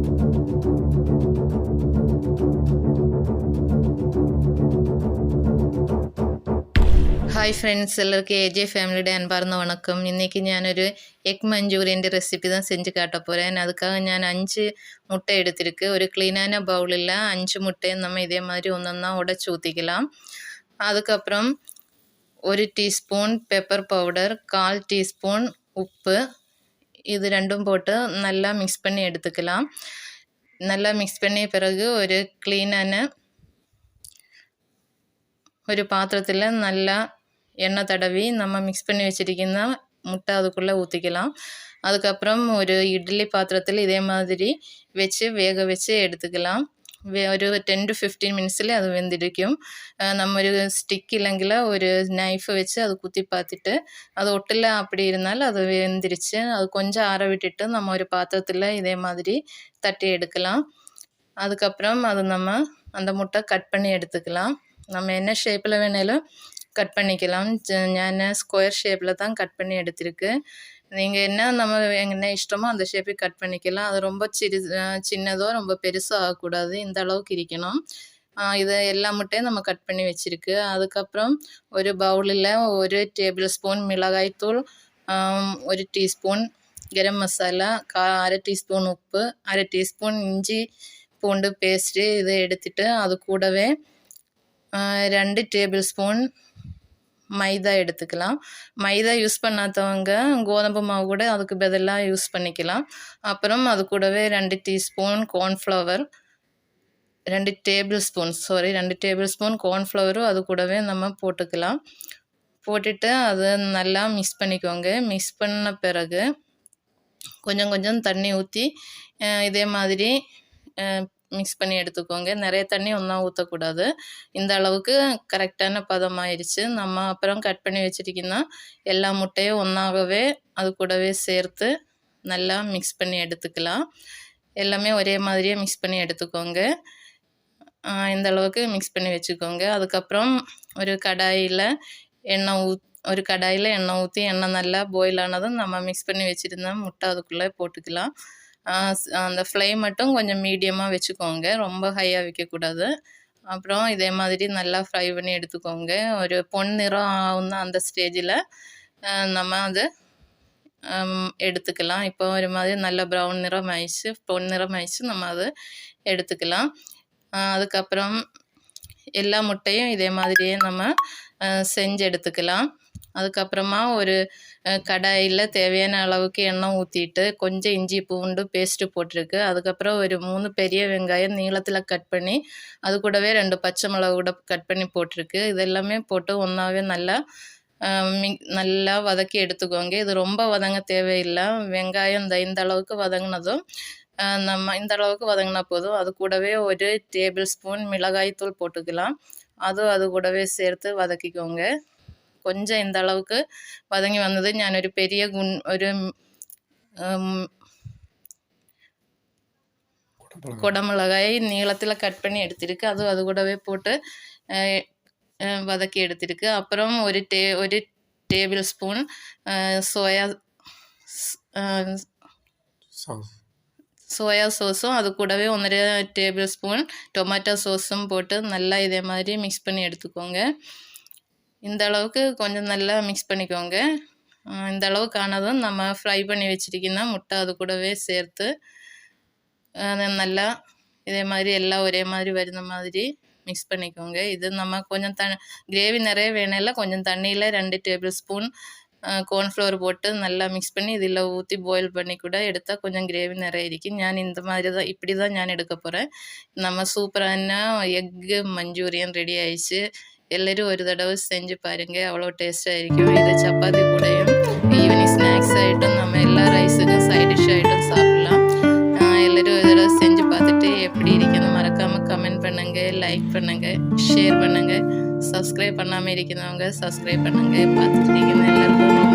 Hi friends എല്ലാവർക്കും A J ഫാമിലിയുടെ അൻപാർന്ന വണക്കം. ഇന്നേക്ക് ഞാനൊരു എഗ് മഞ്ചൂരിയന്റെ റെസിപ്പി തന്നെ സെഞ്ച് കാട്ട പോരാൻ. അതുക്കാൻ ഞാൻ അഞ്ച് മുട്ട എടുത്തിരിക്കുക ഒരു ക്ലീനാന ബൗളില്ല അഞ്ച് മുട്ടയും നമ്മൾ ഇതേമാതിരി ഒന്നൊന്നാ ഉടച്ചൂത്തിക്കലാം അതുക്കപ്പുറം ഒരു ടീസ്പൂൺ പെപ്പർ പൗഡർ കാൽ ടീസ്പൂൺ ഉപ്പ് இது ரெண்டும் போட்டு நல்லா மிக்ஸ் பண்ணி எடுத்துக்கலாம் நல்லா மிக்ஸ் பண்ணிய பிறகு ஒரு க்ளீனான ഒരു പാത്രത്തിൽ നല്ല എണ്ണ തടവി நம்ம மிக்ஸ் பண்ணி வச்சிருக்கிற முட்டை அதுக்குள்ளே ஊற்றிக்கலாம் அதுக்கப்புறம் ஒரு இட்லி பாத்திரத்தில் இதே மாதிரி வச்சு வேக வச்சு எடுத்துக்கலாம் ഒരു ടെൻ ടു ഫിഫ്റ്റീൻ മിനിറ്റ്സിൽ അത് വെന്തിരിക്കും നമ്മൾ ഒരു സ്റ്റിക്ക് ഇല്ലെങ്കിൽ ഒരു നൈഫ് വെച്ച് അത് കുത്തി പാത്തിട്ട് அது ஒட்டில் அப்படி இருந்தால் அது வெந்திரிச்சு அது கொஞ்சம் ஆற விட்டுட்டு நம்ம ஒரு பாத்திரத்தில் இதே மாதிரி தட்டி எடுக்கலாம் அதுக்கப்புறம் அது நம்ம அந்த முட்டை கட் பண்ணி எடுத்துக்கலாம் நம்ம என்ன ஷேப்பில் வேணாலும் கட் பண்ணிக்கலாம் ഞാൻ ஸ்கொயர் ஷேப்பில் தான் கட் பண்ணி எடுத்திருக்கு நீங்கள் என்ன நம்ம என்ன இஷ்டமோ அந்த ஷேப்புக்கு கட் பண்ணிக்கலாம். அது ரொம்ப சிறு சின்னதோ ரொம்ப பெருசோ ஆகக்கூடாது. இந்த அளவுக்கு இருக்கணும். இது எல்லா முட்டையும் நம்ம கட் பண்ணி வச்சுருக்கு. அதுக்கப்புறம் ஒரு பவுலில் ஒரு டேபிள் ஸ்பூன் மிளகாய்த்தூள் ஒரு டீஸ்பூன் கரம் மசாலா கா அரை டீஸ்பூன் உப்பு அரை டீஸ்பூன் இஞ்சி பூண்டு பேஸ்ட்டு இதை எடுத்துட்டு அது கூடவே ரெண்டு டேபிள் ஸ்பூன் மைதா எடுத்துக்கலாம். மைதா யூஸ் பண்ணாதவங்க கோதம்பு மாவு கூட அதுக்கு பதிலாக யூஸ் பண்ணிக்கலாம். அப்புறம் அது கூடவே ரெண்டு டீஸ்பூன் கார்ன்ஃப்ளவர் ரெண்டு டேபிள் ஸ்பூன் சாரி ரெண்டு டேபிள் ஸ்பூன் கார்ன்ஃப்ளவரும் அது கூடவே நம்ம போட்டுக்கலாம். போட்டுட்டு அதை நல்லா மிக்ஸ் பண்ணிக்கோங்க. மிக்ஸ் பண்ண பிறகு கொஞ்சம் கொஞ்சம் தண்ணி ஊற்றி இதே மாதிரி மிக்ஸ் பண்ணி எடுத்துக்கோங்க. நிறைய தண்ணி ஒன்றா ஊற்றக்கூடாது இந்த அளவுக்கு கரெக்டான பதம் ஆயிடுச்சு நம்ம அப்புறம் கட் பண்ணி வச்சுட்டிங்கன்னா எல்லா முட்டையும் ஒன்றாகவே அது கூடவே சேர்த்து நல்லா மிக்ஸ் பண்ணி எடுத்துக்கலாம். எல்லாமே ஒரே மாதிரியே மிக்ஸ் பண்ணி எடுத்துக்கோங்க. இந்த அளவுக்கு மிக்ஸ் பண்ணி வச்சுக்கோங்க. அதுக்கப்புறம் ஒரு கடாயில் எண்ணெய் ஊத் ஒரு கடாயில் எண்ணெய் ஊற்றி எண்ணெய் நல்லா பாயில் ஆனதும் நம்ம மிக்ஸ் பண்ணி வச்சுருந்த முட்டை அதுக்குள்ளே போட்டுக்கலாம். அந்த ஃப்ளேம் மட்டும் கொஞ்சம் மீடியமாக வச்சுக்கோங்க. ரொம்ப ஹையாக வைக்கக்கூடாது. அப்புறம் இதே மாதிரி நல்லா ஃப்ரை பண்ணி எடுத்துக்கோங்க. ஒரு பொன் நிறம் ஆகுன அந்த ஸ்டேஜில் நம்ம அது எடுத்துக்கலாம். இப்போ ஒரு மாதிரி நல்ல ப்ரௌன் நிறம் ஆயிடுச்சு. பொன் நிறம் ஆயிடுச்சு. நம்ம அதை எடுத்துக்கலாம். அதுக்கப்புறம் எல்லா முட்டையும் இதே மாதிரியே நம்ம செஞ்சு எடுத்துக்கலாம். அதுக்கப்புறமா ஒரு கடாயில் தேவையான அளவுக்கு எண்ணெய் ஊற்றிட்டு கொஞ்சம் இஞ்சி பூண்டு பேஸ்ட்டு போட்டிருக்கு. அதுக்கப்புறம் ஒரு மூணு பெரிய வெங்காயம் நீளத்தில் கட் பண்ணி அது கூடவே ரெண்டு பச்சை மிளகு கூட கட் பண்ணி போட்டிருக்கு. இதெல்லாமே போட்டு ஒன்றாவே நல்லா நல்லா வதக்கி எடுத்துக்கோங்க. இது ரொம்ப வதங்க தேவையில்லை. வெங்காயம் இந்த இந்த அளவுக்கு வதங்கினதும் நம்ம இந்த அளவுக்கு வதங்கினா போதும். அது கூடவே ஒரு டேபிள் ஸ்பூன் மிளகாய்த்தூள் போட்டுக்கலாம். அதுவும் அது கூடவே சேர்த்து வதக்கிக்கோங்க. கொஞ்சம் இந்த அளவுக்கு வதங்கி வந்தது ഞാനൊരു பெரிய குண் ஒரு குடமிளகாய் நீளத்தில் கட் பண்ணி எடுத்திருக்கு அதுவும் அது கூடவே போட்டு வதக்கி எடுத்திருக்கு அப்புறம் ஒரு டே ஒரு டேபிள் ஸ்பூன் சோயா சோயா சோஸும் அது கூடவே ஒன்றரை டேபிள் ஸ்பூன் டொமேட்டோ சோஸும் போட்டு நல்லா இதே மாதிரி மிக்ஸ் பண்ணி எடுத்துக்கோங்க இந்த அளவுக்கு கொஞ்சம் நல்லா மிக்ஸ் பண்ணிக்கோங்க இந்த அளவுக்கு ஆனதும் நம்ம ஃப்ரை பண்ணி வச்சுருக்கின்னா முட்டை அது கூடவே சேர்த்து நல்லா இதே மாதிரி எல்லாம் ஒரே மாதிரி வருந்த மாதிரி மிக்ஸ் பண்ணிக்கோங்க இது நம்ம கொஞ்சம் த கிரேவி நிறைய வேணும்ல கொஞ்சம் தண்ணியில் ரெண்டு டேபிள் ஸ்பூன் കോൺഫ്ലവർ போட்டு நல்லா மிக்ஸ் பண்ணி இதில் ஊற்றி பாயில் பண்ணி கூட எடுத்தால் கொஞ்சம் கிரேவி நிறைய இருக்கும் ഞാൻ இந்த மாதிரி தான் இப்படி தான் ഞാൻ எடுக்க போகிறேன் நம்ம சூப்பரான எக்கு மஞ்சூரியன் ரெடி ஆயிடுச்சு எல்லோரும் ஒரு தடவை செஞ்சு பாருங்கள் அவ்வளோ டேஸ்ட்டாக இருக்கும் இது சப்பாத்தி கூடயும் ஈவினிங் ஸ்நாக்ஸ் ஆகிட்டும் நம்ம எல்லா ரைஸுக்கும் சைட் டிஷ் ஆகிட்டும் சாப்பிட்லாம் எல்லோரும் ஒரு தடவை செஞ்சு பார்த்துட்டு எப்படி இருக்குன்னு மறக்காமல் கமெண்ட் பண்ணுங்கள் லைக் பண்ணுங்கள் ஷேர் பண்ணுங்கள் சப்ஸ்கிரைப் பண்ணாமல் இருக்கிறவங்க சப்ஸ்கிரைப் பண்ணுங்கள் பார்த்துட்டு இருக்கீங்க எல்லாருக்கும்